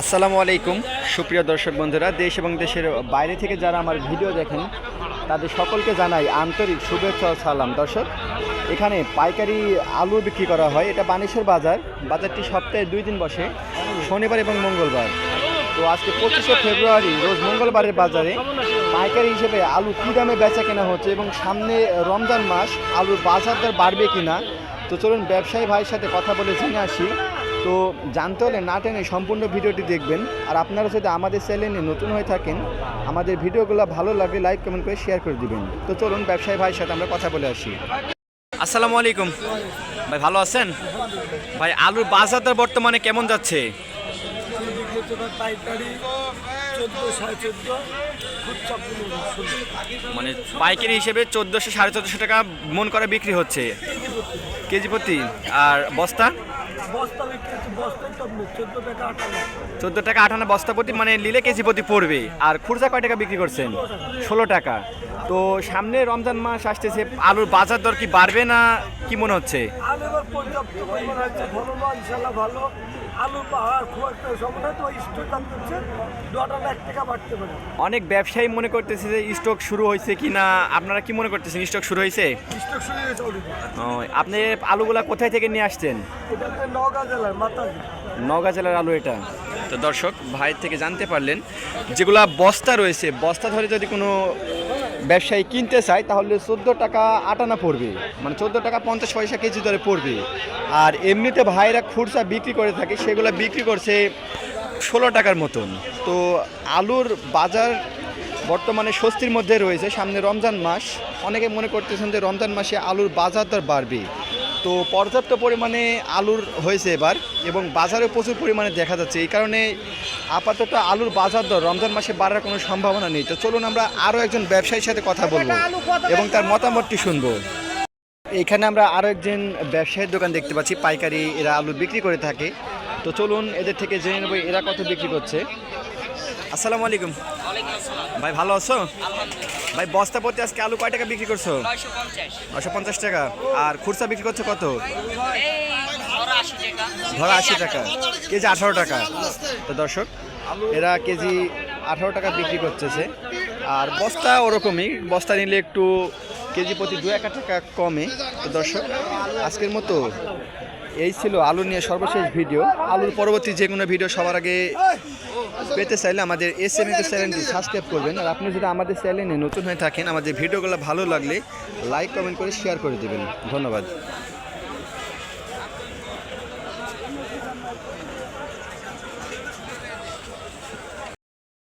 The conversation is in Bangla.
আসসালামু আলাইকুম। সুপ্রিয় দর্শক বন্ধুরা, দেশ এবং দেশের বাইরে থেকে যারা আমার ভিডিও দেখেন, তাদের সকলকে জানাই আন্তরিক শুভেচ্ছা সালাম। দর্শক, এখানে পাইকারি আলু বিক্রি করা হয়। এটা বানেশ্বর বাজার। বাজারটি সপ্তাহে দুই দিন বসে, শনিবার এবং মঙ্গলবার। তো আজকে পঁচিশে ফেব্রুয়ারি, রোজ মঙ্গলবারের বাজারে পাইকারি হিসেবে আলু কী দামে বেচা কেনা হচ্ছে এবং সামনে রমজান মাস, আলুর বাজার দর বাড়বে কিনা? তো চলুন ব্যবসায়ী ভাইয়ের সাথে কথা বলে জেনে আসি। তো জানতে হলে না টেনে সম্পূর্ণ ভিডিওটি দেখবেন। আর আপনারা যদি আমাদের চ্যানেলে নতুন হয়ে থাকেন, আমাদের ভিডিওগুলো ভালো লাগে লাইক কমেন্ট করে শেয়ার করে দিবেন। তো চলুন ব্যবসায়ী ভাইয়ের সাথে আমরা কথা বলে আসি। আসসালামু আলাইকুম। ভাই, ভালো আছেন? ভাই, আলুর বাজার বর্তমানে কেমন যাচ্ছে? মানে পাইকারি হিসেবে চোদ্দোশো সাড়ে চোদ্দোশো টাকা মন করে বিক্রি হচ্ছে। কেজি প্রতি। আর বস্তা? চোদ্দ টাকা আঠানো বস্তা প্রতি মানে নিলে কেজি প্রতি পড়বে। আর খুচরা কয় টাকা বিক্রি করছেন? ষোলো টাকা। তো সামনে রমজান মাস আসতেছে আলুর বাজার দর কি বাড়বে না কি মনে হচ্ছে? ভালো অনেক ব্যবসায়ী মনে করতেছে যে স্টক শুরু হয়েছে কি না আপনারা কি মনে করতেছেন স্টক শুরু হয়েছে? আপনি আলুগুলা কোথায় থেকে নিয়ে আসছেন? নওগাঁ জেলার আলু এটা। তো দর্শক ভাই থেকে জানতে পারলেন যেগুলা বস্তা রয়েছে বস্তা ধরে যদি কোনো ব্যবসায়ী কিনতে চায়, তাহলে চোদ্দ টাকা আটানা পড়বে। মানে চোদ্দ টাকা পঞ্চাশ পয়সা কেজি ধরে পড়বে। আর এমনিতে ভাইরা খুরসা বিক্রি করে থাকে, সেগুলো বিক্রি করছে ষোলো টাকার মতন। তো আলুর বাজার বর্তমানে স্বস্তির মধ্যে রয়েছে, সামনে রমজান মাস। অনেকে মনে করতেছেন যে রমজান মাসে আলুর বাজার দর বাড়বে। তো পর্যাপ্ত পরিমাণে আলুর হয়েছে এবার এবং বাজারে প্রচুর পরিমাণে দেখা যাচ্ছে। এই কারণে আপাতত আলুর বাজার দর রমজান মাসে বাড়ার কোনো সম্ভাবনা নেই। তো চলুন আমরা আরও একজন ব্যবসায়ীর সাথে কথা বলব এবং তার মতামতটি শুনব। এখানে আমরা আরও একজন ব্যবসায়ীর দোকান দেখতে পাচ্ছি। পাইকারি এরা আলু বিক্রি করে থাকে। তো চলুন এদের থেকে জেনে নেব এরা কত বিক্রি করছে। আসসালামু আলাইকুম। ভাই ভালো আছো? ভাই বস্তা প্রতি আজকে আলু কয় টাকা বিক্রি করছ? নশো পঞ্চাশ। টাকা। আর খুচরা বিক্রি করছ কত? ধরো আশি টাকা। কেজি আঠারো টাকা। তো দর্শক এরা কেজি আঠারো টাকা বিক্রি করতেছে। আর বস্তা ওরকমই। বস্তা নিলে একটু কেজি প্রতি দু এক টাকা কমে। তো দর্শক আজকের মতো এই ছিল আলু নিয়ে সর্বশেষ ভিডিও। আলুর পরবর্তী যে কোনো ভিডিও সবার আগে পেতে চাইলে আমাদের এস এম চ্যানেলটি সাবস্ক্রাইব করবেন। আর আপনি যদি আমাদের চ্যানেলে নতুন হয়ে থাকেন, আমাদের ভিডিওগুলো ভালো লাগলে লাইক কমেন্ট করে শেয়ার করে দেবেন। ধন্যবাদ।